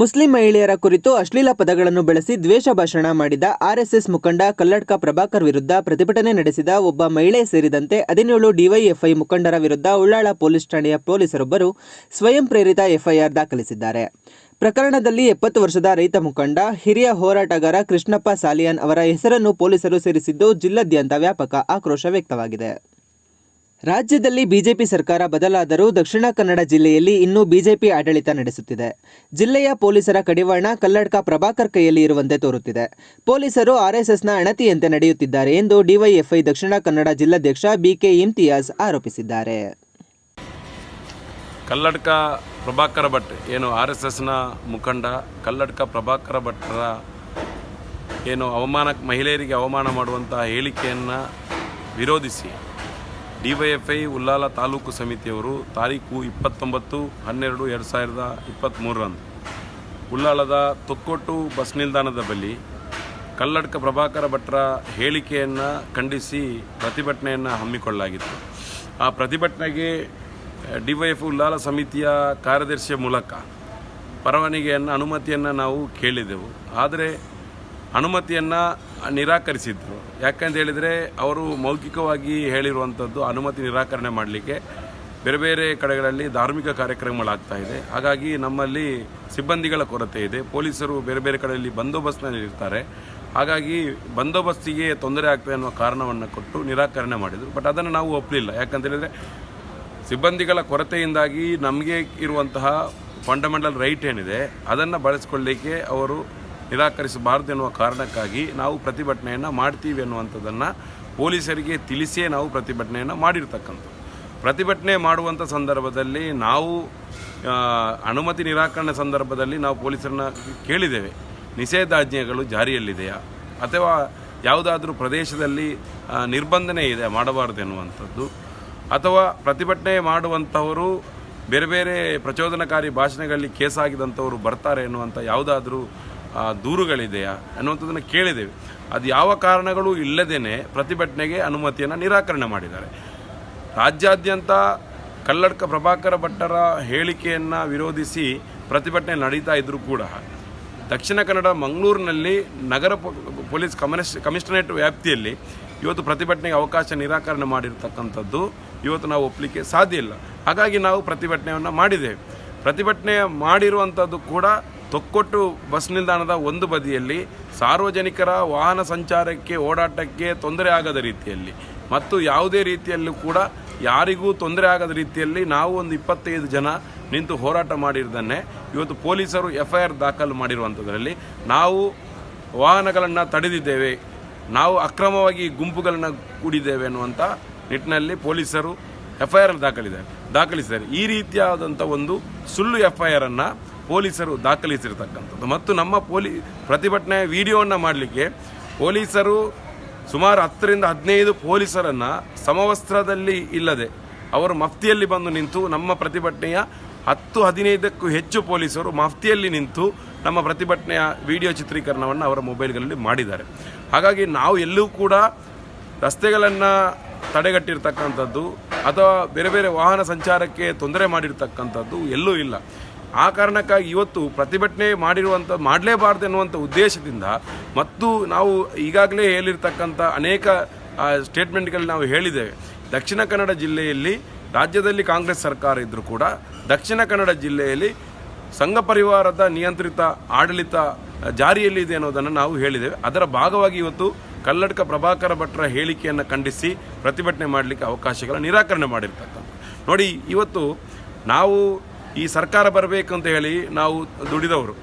Muslim ಮಹಿಳೆಯರ ಕುರಿತು ಅಶ್ಲೀಲ ಪದಗಳನ್ನು ಬಳಸಿ ದ್ವೇಷ ಭಾಷಣ ಮಾಡಿದ ಆರ್ಎಸ್ಎಸ್ ಮುಖಂಡ ಕಲ್ಲಡ್ಕ ಪ್ರಭಾಕರ್ ವಿರುದ್ಧ ಪ್ರತಿಭಟನೆ ನಡೆಸಿದ ಒಬ್ಬ ಮಹಿಳೆ ಸೇರಿದಂತೆ ಹದಿನೇಳು ಡಿವೈಎಫ್ಐ ಮುಖಂಡರ ವಿರುದ್ಧ ಉಳ್ಳಾಳ ಪೊಲೀಸ್ ಠಾಣೆಯ ಪೊಲೀಸರೊಬ್ಬರು ಸ್ವಯಂ ಪ್ರೇರಿತ ಎಫ್ಐಆರ್ ದಾಖಲಿಸಿದ್ದಾರೆ. ಪ್ರಕರಣದಲ್ಲಿ ಎಪ್ಪತ್ತು ವರ್ಷದ ರೈತ ಮುಖಂಡ, ಹಿರಿಯ ಹೋರಾಟಗಾರ ಕೃಷ್ಣಪ್ಪ ಸಾಲಿಯಾನ್ ಅವರ ಹೆಸರನ್ನು ಪೊಲೀಸರು ಸೇರಿಸಿದ್ದು ಜಿಲ್ಲಾದ್ಯಂತ ವ್ಯಾಪಕ ಆಕ್ರೋಶ ವ್ಯಕ್ತವಾಗಿದೆ. ರಾಜ್ಯದಲ್ಲಿ ಬಿಜೆಪಿ ಸರ್ಕಾರ ಬದಲಾದರೂ ದಕ್ಷಿಣ ಕನ್ನಡ ಜಿಲ್ಲೆಯಲ್ಲಿ ಇನ್ನೂ ಬಿಜೆಪಿ ಆಡಳಿತ ನಡೆಸುತ್ತಿದೆ. ಜಿಲ್ಲೆಯ ಪೊಲೀಸರ ಕಡಿವಾಣ ಕಲ್ಲಡ್ಕ ಪ್ರಭಾಕರ್ ಕೈಯಲ್ಲಿ ಇರುವಂತೆ ತೋರುತ್ತಿದೆ. ಪೊಲೀಸರು ಆರ್ಎಸ್ಎಸ್ನ ಅಣತಿಯಂತೆ ನಡೆಯುತ್ತಿದ್ದಾರೆ ಎಂದು ಡಿವೈಎಫ್ಐ ದಕ್ಷಿಣ ಕನ್ನಡ ಜಿಲ್ಲಾಧ್ಯಕ್ಷ ಬಿಕೆ ಇಮ್ತಿಯಾಜ್ ಆರೋಪಿಸಿದ್ದಾರೆ. ಕಲ್ಲಡ್ಕ ಪ್ರಭಾಕರ ಭಟ್ ಏನು ಆರ್ ಎಸ್ ಎಸ್ನ ಮುಖಂಡ, ಕಲ್ಲಡ್ಕ ಪ್ರಭಾಕರ ಭಟ್ರ ಏನು ಅವಮಾನ ಮಹಿಳೆಯರಿಗೆ ಅವಮಾನ ಮಾಡುವಂತಹ ಹೇಳಿಕೆಯನ್ನು ವಿರೋಧಿಸಿ D Y F I Ullal taluk ಸಮಿತಿಯವರು ತಾರೀಕು ಇಪ್ಪತ್ತೊಂಬತ್ತು ಹನ್ನೆರಡು ಎರಡು ಸಾವಿರದ ಇಪ್ಪತ್ತ್ಮೂರರಂದು ಉಲ್ಲಾಳದ ತೊಕ್ಕೊಟ್ಟು ಬಸ್ ನಿಲ್ದಾಣದ ಬಳಿ ಕಲ್ಲಡ್ಕ ಪ್ರಭಾಕರ ಭಟ್ರ ಹೇಳಿಕೆಯನ್ನು ಖಂಡಿಸಿ ಪ್ರತಿಭಟನೆಯನ್ನು ಹಮ್ಮಿಕೊಳ್ಳಲಾಗಿತ್ತು. ಆ ಪ್ರತಿಭಟನೆಗೆ ಡಿವೈಎಫ್ ಉಲ್ಲಾಲ ಸಮಿತಿಯ ಕಾರ್ಯದರ್ಶಿಯ ಮೂಲಕ ಪರವಾನಗಿಯನ್ನು, ಅನುಮತಿಯನ್ನು ನಾವು ಕೇಳಿದೆವು. ಆದರೆ ಅನುಮತಿಯನ್ನು ನಿರಾಕರಿಸಿದ್ರು. ಯಾಕಂತ ಹೇಳಿದರೆ ಅವರು ಮೌಖಿಕವಾಗಿ ಹೇಳಿರುವಂಥದ್ದು ಅನುಮತಿ ನಿರಾಕರಣೆ ಮಾಡಲಿಕ್ಕೆ ಬೇರೆ ಬೇರೆ ಕಡೆಗಳಲ್ಲಿ ಧಾರ್ಮಿಕ ಕಾರ್ಯಕ್ರಮಗಳಾಗ್ತಾ ಇದೆ. ಹಾಗಾಗಿ ನಮ್ಮಲ್ಲಿ ಸಿಬ್ಬಂದಿಗಳ ಕೊರತೆ ಇದೆ. ಪೊಲೀಸರು ಬೇರೆ ಬೇರೆ ಕಡೆಯಲ್ಲಿ ಬಂದೋಬಸ್ತ್ನಲ್ಲಿ ಇರ್ತಾರೆ. ಹಾಗಾಗಿ ಬಂದೋಬಸ್ತಿಗೆ ತೊಂದರೆ ಆಗ್ತದೆ ಅನ್ನುವ ಕಾರಣವನ್ನು ಕೊಟ್ಟು ನಿರಾಕರಣೆ ಮಾಡಿದರು. ಬಟ್ ಅದನ್ನು ನಾವು ಒಪ್ಪಲಿಲ್ಲ ಯಾಕಂತೇಳಿದರೆ ಸಿಬ್ಬಂದಿಗಳ ಕೊರತೆಯಿಂದಾಗಿ ನಮಗೆ ಇರುವಂತಹ ಫಂಡಮೆಂಟಲ್ ರೈಟ್ ಏನಿದೆ, ಅದನ್ನು ಬಳಸ್ಕೊಳ್ಳಿಕ್ಕೆ ಅವರು ನಿರಾಕರಿಸಬಾರದು ಎನ್ನುವ ಕಾರಣಕ್ಕಾಗಿ ನಾವು ಪ್ರತಿಭಟನೆಯನ್ನು ಮಾಡ್ತೀವಿ ಅನ್ನುವಂಥದ್ದನ್ನು ಪೊಲೀಸರಿಗೆ ತಿಳಿಸಿಯೇ ನಾವು ಪ್ರತಿಭಟನೆಯನ್ನು ಮಾಡಿರ್ತಕ್ಕಂಥ ಪ್ರತಿಭಟನೆ ಮಾಡುವಂಥ ಸಂದರ್ಭದಲ್ಲಿ ನಾವು ಅನುಮತಿ ನಿರಾಕರಣೆ ಸಂದರ್ಭದಲ್ಲಿ ನಾವು ಪೊಲೀಸರನ್ನ ಕೇಳಿದ್ದೇವೆ. ನಿಷೇಧಾಜ್ಞೆಗಳು ಜಾರಿಯಲ್ಲಿದೆಯಾ? ಅಥವಾ ಯಾವುದಾದ್ರೂ ಪ್ರದೇಶದಲ್ಲಿ ನಿರ್ಬಂಧನೆ ಇದೆ ಮಾಡಬಾರ್ದು ಎನ್ನುವಂಥದ್ದು? ಅಥವಾ ಪ್ರತಿಭಟನೆ ಮಾಡುವಂಥವರು ಬೇರೆ ಬೇರೆ ಪ್ರಚೋದನಕಾರಿ ಭಾಷಣಗಳಲ್ಲಿ ಕೇಸಾಗಿದಂಥವರು ಬರ್ತಾರೆ ಎನ್ನುವಂಥ ಯಾವುದಾದ್ರೂ ದೂರುಗಳಿದೆಯಾ ಅನ್ನುವಂಥದ್ದನ್ನು ಕೇಳಿದ್ದೇವೆ ಅದು ಯಾವ ಕಾರಣಗಳು ಇಲ್ಲದೇನೆ ಪ್ರತಿಭಟನೆಗೆ ಅನುಮತಿಯನ್ನು ನಿರಾಕರಣೆ ಮಾಡಿದ್ದಾರೆ. ರಾಜ್ಯಾದ್ಯಂತ ಕಲ್ಲಡ್ಕ ಪ್ರಭಾಕರ ಭಟ್ಟರ ಹೇಳಿಕೆಯನ್ನು ವಿರೋಧಿಸಿ ಪ್ರತಿಭಟನೆ ನಡೀತಾ ಇದ್ದರೂ ಕೂಡ ದಕ್ಷಿಣ ಕನ್ನಡ ಮಂಗಳೂರಿನಲ್ಲಿ ನಗರ ಪೊಲೀಸ್ ಕಮಿಷ್ ಕಮಿಷನರೇಟ್ ವ್ಯಾಪ್ತಿಯಲ್ಲಿ ಇವತ್ತು ಪ್ರತಿಭಟನೆಗೆ ಅವಕಾಶ ನಿರಾಕರಣೆ ಮಾಡಿರ್ತಕ್ಕಂಥದ್ದು ಇವತ್ತು ನಾವು ಒಪ್ಪಲಿಕ್ಕೆ ಸಾಧ್ಯ ಇಲ್ಲ. ಹಾಗಾಗಿ ನಾವು ಪ್ರತಿಭಟನೆಯನ್ನು ಮಾಡಿದ್ದೇವೆ. ಪ್ರತಿಭಟನೆ ಮಾಡಿರುವಂಥದ್ದು ಕೂಡ ತೊಕ್ಕೊಟ್ಟು ಬಸ್ ನಿಲ್ದಾಣದ ಒಂದು ಬದಿಯಲ್ಲಿ ಸಾರ್ವಜನಿಕರ ವಾಹನ ಸಂಚಾರಕ್ಕೆ ಓಡಾಟಕ್ಕೆ ತೊಂದರೆ ಆಗದ ರೀತಿಯಲ್ಲಿ ಮತ್ತು ಯಾವುದೇ ರೀತಿಯಲ್ಲೂ ಕೂಡ ಯಾರಿಗೂ ತೊಂದರೆ ಆಗದ ರೀತಿಯಲ್ಲಿ ನಾವು ಒಂದು ಇಪ್ಪತ್ತೈದು ಜನ ನಿಂತು ಹೋರಾಟ ಮಾಡಿರೋದನ್ನೇ ಇವತ್ತು ಪೊಲೀಸರು ಎಫ್ ಐ ಆರ್ ದಾಖಲು ಮಾಡಿರುವಂಥದ್ರಲ್ಲಿ ನಾವು ವಾಹನಗಳನ್ನು ತಡೆದಿದ್ದೇವೆ, ನಾವು ಅಕ್ರಮವಾಗಿ ಗುಂಪುಗಳನ್ನು ಕೂಡಿದ್ದೇವೆ ಅನ್ನುವಂಥ ನಿಟ್ಟಿನಲ್ಲಿ ಪೊಲೀಸರು ಎಫ್ ಐ ಆರ್ ದಾಖಲಿದ್ದಾರೆ ದಾಖಲಿಸಿದ್ದಾರೆ. ಈ ರೀತಿಯಾದಂಥ ಒಂದು ಸುಳ್ಳು ಎಫ್ ಐ ಆರನ್ನು ಪೊಲೀಸರು ದಾಖಲಿಸಿರ್ತಕ್ಕಂಥದ್ದು. ಮತ್ತು ನಮ್ಮ ಪೊಲೀ, ಪ್ರತಿಭಟನೆ ವಿಡಿಯೋವನ್ನು ಮಾಡಲಿಕ್ಕೆ ಪೊಲೀಸರು ಸುಮಾರು ಹತ್ತರಿಂದ ಹದಿನೈದು ಪೊಲೀಸರನ್ನು ಸಮವಸ್ತ್ರದಲ್ಲಿ ಇಲ್ಲದೆ ಅವರು ಮಫ್ತಿಯಲ್ಲಿ ಬಂದು ನಿಂತು ನಮ್ಮ ಪ್ರತಿಭಟನೆಯ ಹತ್ತು ಹದಿನೈದಕ್ಕೂ ಹೆಚ್ಚು ಪೊಲೀಸರು ಮಫ್ತಿಯಲ್ಲಿ ನಿಂತು ನಮ್ಮ ಪ್ರತಿಭಟನೆಯ ವಿಡಿಯೋ ಚಿತ್ರೀಕರಣವನ್ನು ಅವರ ಮೊಬೈಲ್ಗಳಲ್ಲಿ ಮಾಡಿದ್ದಾರೆ. ಹಾಗಾಗಿ ನಾವು ಎಲ್ಲೂ ಕೂಡ ರಸ್ತೆಗಳನ್ನು ತಡೆಗಟ್ಟಿರ್ತಕ್ಕಂಥದ್ದು ಅಥವಾ ಬೇರೆ ಬೇರೆ ವಾಹನ ಸಂಚಾರಕ್ಕೆ ತೊಂದರೆ ಮಾಡಿರ್ತಕ್ಕಂಥದ್ದು ಎಲ್ಲೂ ಇಲ್ಲ. ಆ ಕಾರಣಕ್ಕಾಗಿ ಇವತ್ತು ಪ್ರತಿಭಟನೆ ಮಾಡಿರುವಂಥ ಮಾಡಲೇಬಾರ್ದು ಎನ್ನುವಂಥ ಉದ್ದೇಶದಿಂದ ಮತ್ತು ನಾವು ಈಗಾಗಲೇ ಹೇಳಿರ್ತಕ್ಕಂಥ ಅನೇಕ ಸ್ಟೇಟ್ಮೆಂಟ್ಗಳು ನಾವು ಹೇಳಿದ್ದೇವೆ. ದಕ್ಷಿಣ ಕನ್ನಡ ಜಿಲ್ಲೆಯಲ್ಲಿ ರಾಜ್ಯದಲ್ಲಿ ಕಾಂಗ್ರೆಸ್ ಸರ್ಕಾರ ಇದ್ದರೂ ಕೂಡ ದಕ್ಷಿಣ ಕನ್ನಡ ಜಿಲ್ಲೆಯಲ್ಲಿ ಸಂಘ ಪರಿವಾರದ ನಿಯಂತ್ರಿತ ಆಡಳಿತ ಜಾರಿಯಲ್ಲಿದೆ ಅನ್ನೋದನ್ನು ನಾವು ಹೇಳಿದ್ದೇವೆ. ಅದರ ಭಾಗವಾಗಿ ಇವತ್ತು ಕಲ್ಲಡ್ಕ ಪ್ರಭಾಕರ ಭಟ್ರ ಹೇಳಿಕೆಯನ್ನು ಖಂಡಿಸಿ ಪ್ರತಿಭಟನೆ ಮಾಡಲಿಕ್ಕೆ ಅವಕಾಶಗಳ ನಿರಾಕರಣೆ ಮಾಡಿರ್ತಕ್ಕಂಥ ನೋಡಿ, ಇವತ್ತು ನಾವು ಈ ಸರ್ಕಾರ ಬರಬೇಕು ಅಂತ ಹೇಳಿ ನಾವು ದುಡಿದವರು.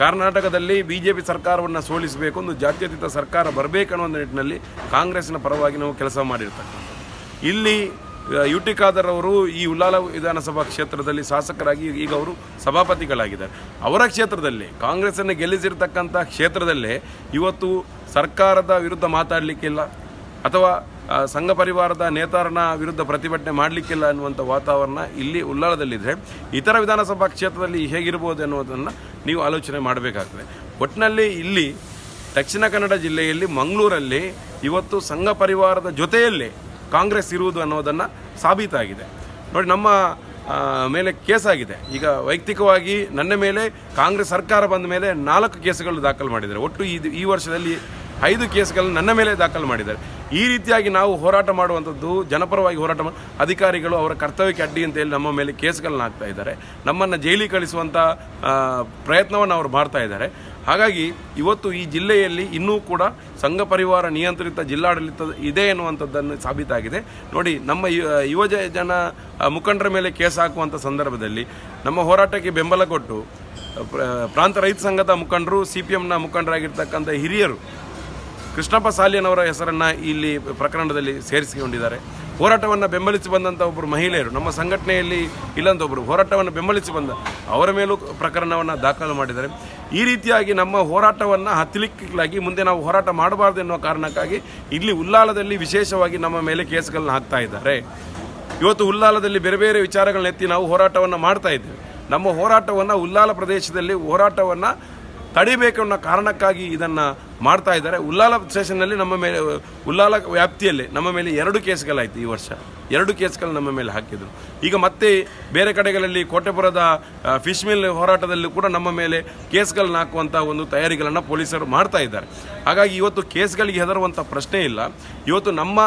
ಕರ್ನಾಟಕದಲ್ಲಿ ಬಿ ಜೆ ಪಿ ಸರ್ಕಾರವನ್ನು ಸೋಲಿಸಬೇಕು ಒಂದು ಜಾತ್ಯತೀತ ಸರ್ಕಾರ ಬರಬೇಕನ್ನೋ ಒಂದು ನಿಟ್ಟಿನಲ್ಲಿ ಕಾಂಗ್ರೆಸ್ನ ಪರವಾಗಿ ನಾವು ಕೆಲಸ ಮಾಡಿರ್ತಕ್ಕಂಥದ್ದು. ಇಲ್ಲಿ ಯು ಟಿ ಖಾದರ್ ಅವರು ಈ ಉಲ್ಲಾಲ ವಿಧಾನಸಭಾ ಕ್ಷೇತ್ರದಲ್ಲಿ ಶಾಸಕರಾಗಿ ಈಗ ಅವರು ಸಭಾಪತಿಗಳಾಗಿದ್ದಾರೆ. ಅವರ ಕ್ಷೇತ್ರದಲ್ಲಿ, ಕಾಂಗ್ರೆಸ್ಸನ್ನು ಗೆಲ್ಲಿಸಿರ್ತಕ್ಕಂಥ ಕ್ಷೇತ್ರದಲ್ಲೇ ಇವತ್ತು ಸರ್ಕಾರದ ವಿರುದ್ಧ ಮಾತಾಡಲಿಕ್ಕಿಲ್ಲ. ಅಥವಾ ಸಂಘ ಪರಿವಾರದ ನೇತಾರನ ವಿರುದ್ಧ ಪ್ರತಿಭಟನೆ ಮಾಡಲಿಕ್ಕಿಲ್ಲ ಅನ್ನುವಂಥ ವಾತಾವರಣ ಇಲ್ಲಿ ಉಲ್ಲಾಳದಲ್ಲಿದ್ದರೆ ಇತರ ವಿಧಾನಸಭಾ ಕ್ಷೇತ್ರದಲ್ಲಿ ಹೇಗಿರ್ಬೋದು ಅನ್ನೋದನ್ನು ನೀವು ಆಲೋಚನೆ ಮಾಡಬೇಕಾಗ್ತದೆ. ಒಟ್ಟಿನಲ್ಲಿ ಇಲ್ಲಿ ದಕ್ಷಿಣ ಕನ್ನಡ ಜಿಲ್ಲೆಯಲ್ಲಿ, ಮಂಗಳೂರಲ್ಲಿ ಇವತ್ತು ಸಂಘ ಪರಿವಾರದ ಜೊತೆಯಲ್ಲೇ ಕಾಂಗ್ರೆಸ್ ಇರುವುದು ಅನ್ನೋದನ್ನು ಸಾಬೀತಾಗಿದೆ. ನೋಡಿ, ನಮ್ಮ ಮೇಲೆ ಕೇಸಾಗಿದೆ ಈಗ ವೈಯಕ್ತಿಕವಾಗಿ ನನ್ನ ಮೇಲೆ, ಕಾಂಗ್ರೆಸ್ ಸರ್ಕಾರ ಬಂದ ಮೇಲೆ ನಾಲ್ಕು ಕೇಸುಗಳು ದಾಖಲು ಮಾಡಿದ್ದಾರೆ. ಒಟ್ಟು ಈ ವರ್ಷದಲ್ಲಿ ಐದು ಕೇಸುಗಳನ್ನು ನನ್ನ ಮೇಲೆ ದಾಖಲು ಮಾಡಿದ್ದಾರೆ. ಈ ರೀತಿಯಾಗಿ ನಾವು ಹೋರಾಟ ಮಾಡುವಂಥದ್ದು ಜನಪರವಾಗಿ ಹೋರಾಟ ಅಧಿಕಾರಿಗಳು ಅವರ ಕರ್ತವ್ಯಕ್ಕೆ ಅಡ್ಡಿ ಅಂತ ಹೇಳಿ ನಮ್ಮ ಮೇಲೆ ಕೇಸ್ಗಳನ್ನ ಹಾಕ್ತಾ ಇದ್ದಾರೆ. ನಮ್ಮನ್ನು ಜೈಲಿಗೆ ಕಳಿಸುವಂಥ ಪ್ರಯತ್ನವನ್ನು ಅವರು ಮಾಡ್ತಾ ಇದ್ದಾರೆ. ಹಾಗಾಗಿ ಇವತ್ತು ಈ ಜಿಲ್ಲೆಯಲ್ಲಿ ಇನ್ನೂ ಕೂಡ ಸಂಘ ಪರಿವಾರ ನಿಯಂತ್ರಿತ ಜಿಲ್ಲಾಡಳಿತ ಇದೆ ಎನ್ನುವಂಥದ್ದನ್ನು ಸಾಬೀತಾಗಿದೆ. ನೋಡಿ, ನಮ್ಮ ಯುವ ಜನ ಮುಖಂಡರ ಮೇಲೆ ಕೇಸ್ ಹಾಕುವಂಥ ಸಂದರ್ಭದಲ್ಲಿ ನಮ್ಮ ಹೋರಾಟಕ್ಕೆ ಬೆಂಬಲ ಕೊಟ್ಟು ಪ್ರ- ಪ್ರಾಂತ ರೈತ ಸಂಘದ ಮುಖಂಡರು ಸಿ ಪಿ ಎಮ್ನ ಮುಖಂಡರಾಗಿರ್ತಕ್ಕಂಥ ಹಿರಿಯರು ಕೃಷ್ಣಪ್ಪ ಸಾಲಿಯನವರ ಹೆಸರನ್ನು ಇಲ್ಲಿ ಪ್ರಕರಣದಲ್ಲಿ ಸೇರಿಸಿಕೊಂಡಿದ್ದಾರೆ. ಹೋರಾಟವನ್ನು ಬೆಂಬಲಿಸಿ ಬಂದಂಥ ಒಬ್ಬರು ಮಹಿಳೆಯರು, ನಮ್ಮ ಸಂಘಟನೆಯಲ್ಲಿ ಇಲ್ಲಂತ ಒಬ್ಬರು ಹೋರಾಟವನ್ನು ಬೆಂಬಲಿಸಿ ಬಂದ ಅವರ ಮೇಲೂ ಪ್ರಕರಣವನ್ನು ದಾಖಲು ಮಾಡಿದ್ದಾರೆ. ಈ ರೀತಿಯಾಗಿ ನಮ್ಮ ಹೋರಾಟವನ್ನು ಹತ್ತಲಿಕ್ಕಾಗಿ ಮುಂದೆ ನಾವು ಹೋರಾಟ ಮಾಡಬಾರ್ದು ಎನ್ನುವ ಕಾರಣಕ್ಕಾಗಿ ಇಲ್ಲಿ ಉಲ್ಲಾಲದಲ್ಲಿ ವಿಶೇಷವಾಗಿ ನಮ್ಮ ಮೇಲೆ ಕೇಸ್ಗಳನ್ನ ಹಾಕ್ತಾ ಇದ್ದಾರೆ. ಇವತ್ತು ಉಲ್ಲಾಲದಲ್ಲಿ ಬೇರೆ ಬೇರೆ ವಿಚಾರಗಳನ್ನ ಎತ್ತಿ ನಾವು ಹೋರಾಟವನ್ನು ಮಾಡ್ತಾ ಇದ್ದೇವೆ. ನಮ್ಮ ಹೋರಾಟವನ್ನು ಉಲ್ಲಾಲ ಪ್ರದೇಶದಲ್ಲಿ ಹೋರಾಟವನ್ನು ತಡಿಬೇಕು ಅನ್ನೋ ಕಾರಣಕ್ಕಾಗಿ ಇದನ್ನು ಮಾಡ್ತಾ ಇದ್ದಾರೆ. ಉಲ್ಲಾಲ ಸೆಷನ್ನಲ್ಲಿ ನಮ್ಮ ಮೇಲೆ, ಉಲ್ಲಾಲ ವ್ಯಾಪ್ತಿಯಲ್ಲಿ ನಮ್ಮ ಮೇಲೆ ಎರಡು ಕೇಸ್ಗಳಾಯಿತು ಈ ವರ್ಷ. ಎರಡು ಕೇಸ್ಗಳು ನಮ್ಮ ಮೇಲೆ ಹಾಕಿದರು. ಈಗ ಮತ್ತೆ ಬೇರೆ ಕಡೆಗಳಲ್ಲಿ ಕೋಟೆಪುರದ ಫಿಶ್ ಮಿಲ್ ಹೋರಾಟದಲ್ಲಿ ಕೂಡ ನಮ್ಮ ಮೇಲೆ ಕೇಸ್ಗಳನ್ನ ಹಾಕುವಂಥ ಒಂದು ತಯಾರಿಗಳನ್ನು ಪೊಲೀಸರು ಮಾಡ್ತಾ ಇದ್ದಾರೆ. ಹಾಗಾಗಿ ಇವತ್ತು ಕೇಸ್ಗಳಿಗೆ ಹೆದರುವಂಥ ಪ್ರಶ್ನೆ ಇಲ್ಲ. ಇವತ್ತು ನಮ್ಮ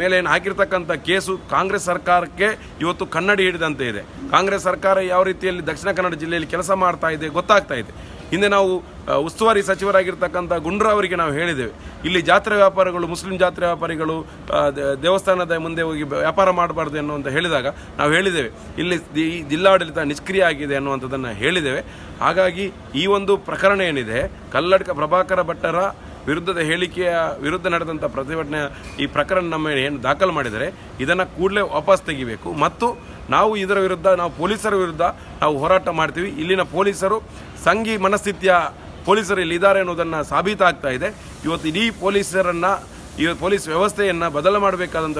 ಮೇಲೆ ಏನು ಹಾಕಿರ್ತಕ್ಕಂಥ ಕೇಸು ಕಾಂಗ್ರೆಸ್ ಸರ್ಕಾರಕ್ಕೆ ಇವತ್ತು ಕನ್ನಡಿ ಹಿಡಿದಂತೆ ಇದೆ. ಕಾಂಗ್ರೆಸ್ ಸರ್ಕಾರ ಯಾವ ರೀತಿಯಲ್ಲಿ ದಕ್ಷಿಣ ಕನ್ನಡ ಜಿಲ್ಲೆಯಲ್ಲಿ ಕೆಲಸ ಮಾಡ್ತಾ ಇದೆ ಗೊತ್ತಾಗ್ತಾ ಇದೆ. ಹಿಂದೆ ನಾವು ಉಸ್ತುವಾರಿ ಸಚಿವರಾಗಿರ್ತಕ್ಕಂಥ ಗುಂಡ್ರ ಅವರಿಗೆ ನಾವು ಹೇಳಿದ್ದೇವೆ. ಇಲ್ಲಿ ಜಾತ್ರೆ ವ್ಯಾಪಾರಿಗಳು, ಮುಸ್ಲಿಂ ಜಾತ್ರೆ ವ್ಯಾಪಾರಿಗಳು ದೇವಸ್ಥಾನದ ಮುಂದೆ ಹೋಗಿ ವ್ಯಾಪಾರ ಮಾಡಬಾರ್ದು ಎನ್ನುವಂತ ಹೇಳಿದಾಗ ನಾವು ಹೇಳಿದ್ದೇವೆ. ಇಲ್ಲಿ ಜಿಲ್ಲಾಡಳಿತ ನಿಷ್ಕ್ರಿಯ ಆಗಿದೆ ಅನ್ನುವಂಥದ್ದನ್ನು ಹೇಳಿದ್ದೇವೆ. ಹಾಗಾಗಿ ಈ ಒಂದು ಪ್ರಕರಣ ಏನಿದೆ, ಕಲ್ಲಡ್ಕ ಪ್ರಭಾಕರ ಭಟ್ಟರ ವಿರುದ್ಧದ ಹೇಳಿಕೆಯ ವಿರುದ್ಧ ನಡೆದಂಥ ಪ್ರತಿಭಟನೆ ಈ ಪ್ರಕರಣ ನಮ್ಮ ಏನು ದಾಖಲು ಮಾಡಿದರೆ ಇದನ್ನು ಕೂಡಲೇ ವಾಪಸ್ ತೆಗಿಬೇಕು. ಮತ್ತು ನಾವು ಇದರ ವಿರುದ್ಧ, ನಾವು ಪೊಲೀಸರ ವಿರುದ್ಧ ನಾವು ಹೋರಾಟ ಮಾಡ್ತೀವಿ. ಇಲ್ಲಿನ ಪೊಲೀಸರು ಸಂಘಿ ಮನಸ್ಥಿತಿಯ ಪೊಲೀಸರು ಇಲ್ಲಿದ್ದಾರೆ ಅನ್ನೋದನ್ನು ಸಾಬೀತಾಗ್ತಾ ಇದೆ. ಇವತ್ತು ಇಡೀ ಪೊಲೀಸರನ್ನು, ಈ ಪೊಲೀಸ್ ವ್ಯವಸ್ಥೆಯನ್ನು ಬದಲು ಮಾಡಬೇಕಾದಂಥ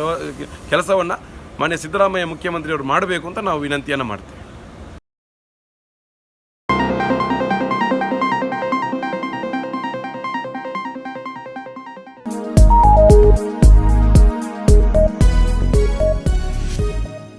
ಕೆಲಸವನ್ನು ಮಾನ್ಯ ಸಿದ್ದರಾಮಯ್ಯ ಮುಖ್ಯಮಂತ್ರಿಯವರು ಮಾಡಬೇಕು ಅಂತ ನಾವು ವಿನಂತಿಯನ್ನು ಮಾಡ್ತೀವಿ.